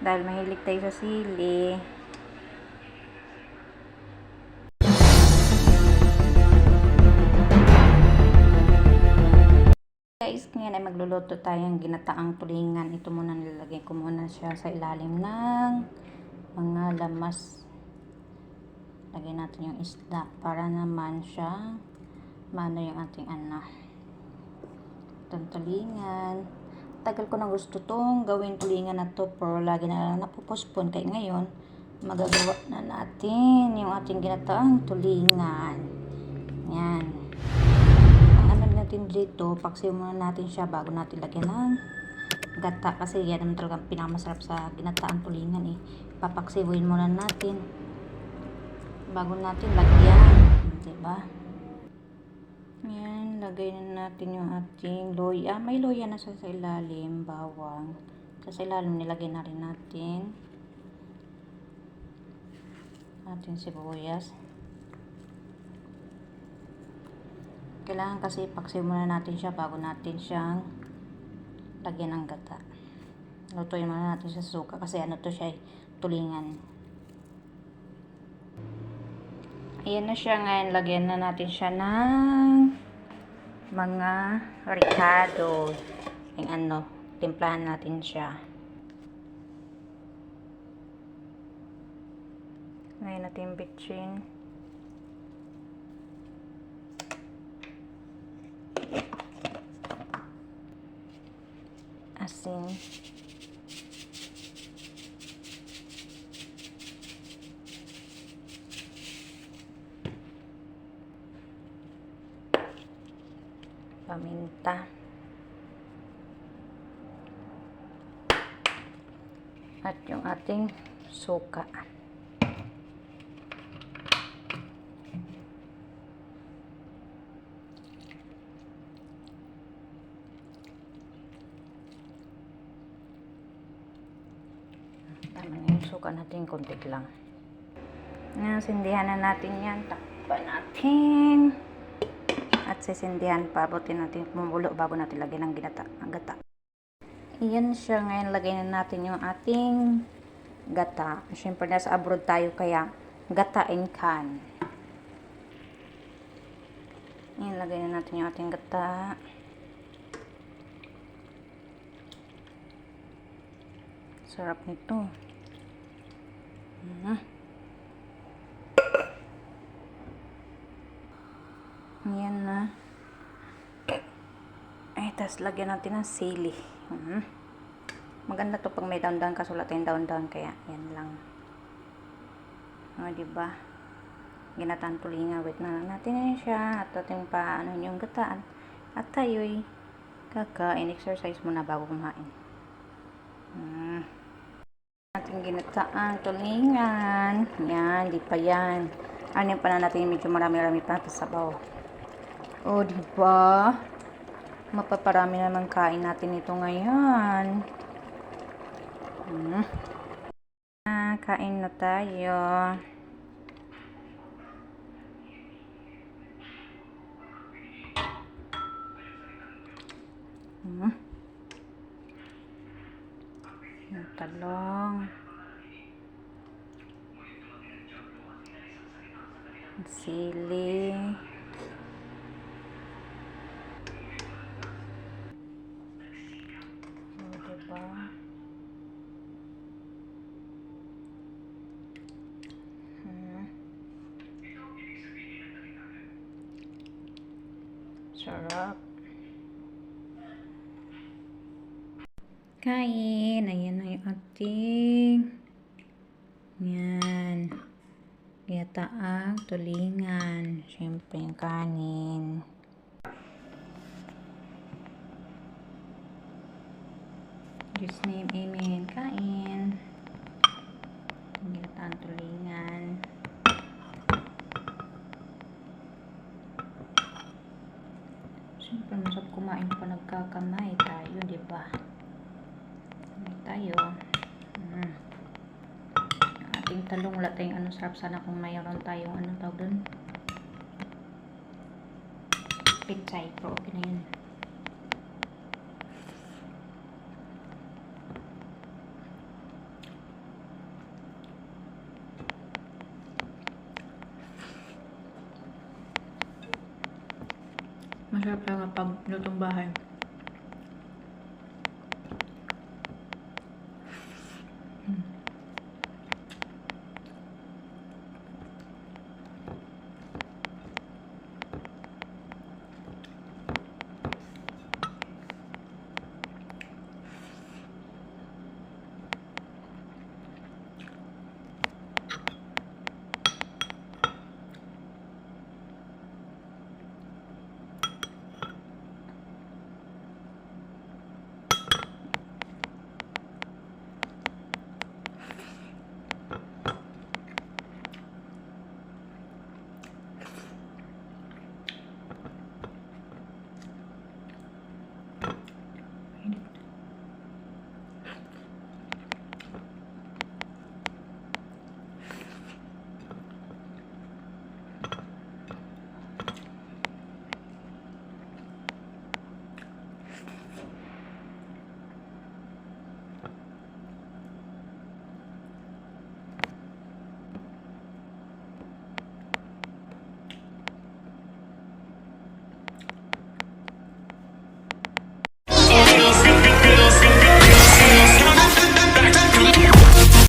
Dahil mahilig tayo sa sili. Guys, ngayon ay magluluto tayo ng ginataang tulingan. Ito muna nilalagay ko muna siya sa ilalim ng mga lamas. Lagyan natin yung isda para naman siya mano yung ating ano. Itong tulingan. Tagal ko na gusto tong gawin tulingan na to pero lagi na lang napupospon kaya ngayon magagawa na natin yung ating ginataang tulingan. Yan ang natin dito, paksiw muna natin siya bago natin lagyan ng gata kasi yan naman talagang pinakamasarap sa ginataang tulingan eh. Papaksiwin muna natin bago natin lagyan. Diba? Yan, lagay na natin yung ating loya. May loya na sa, ilalim, bawang. Sa ilalim nilagay na rin natin ating sibuyas. Kailangan kasi paksiw muna natin siya bago natin siyang lagyan ng gata. Lutuin muna natin sa suka kasi ano to siya eh, tulingan. Ayan na siya ngayon. Lagyan na natin siya ng mga ricado. Yung ano, timplahan natin siya. Ngayon natin bitchin. Asin. Paminta. At yung ating suka. Tama na yung suka natin, konti lang. Nasindihan na natin yan. Takpan natin. At sisindihan pa. Buti natin kumulo bago natin lagyan ng ginata. Ang gata. Iyan siya. Ngayon lagay na natin yung ating gata. Siyempre nasa abroad tayo kaya gata in can. Ayan, lagay na natin yung ating gata. Sarap nito. Mm. Ayan na. Ay, tas lagyan natin ng sili. Mm. Maganda to pag may down-down kasulat yung down-down kaya yan lang. O, oh, diba? Ginatan tulinga. Wait na natin na siya. At ating pa, ano yung gataan. At tayo'y kakain. Exercise muna bago kumain. Mm. Ating ginataang tulingan. Yan, di pa yan. Ano yung pa na natin medyo marami-rami pa sa sabaw. O, di ba? Mapaparami naman kain natin ito ngayon. Hmm. Ah, kain na tayo. Hmm. Yung talong. Sili. O, diba? Hmm. Sarap. Kain. Ayan na yung ating. Yan. Gataang tulingan. Siyempre yung kanin. Diyos name, amen. Kain. Gataang tulingan. Kumain pa nagkakamay tayo, di ba? Kamay tayo. Mm. Ating talong, wala tayong ano, sarap sana kung mayroon tayong ano tawag doon. Pitsay, pero okay na yun. Masarap talaga pag lutong bahay.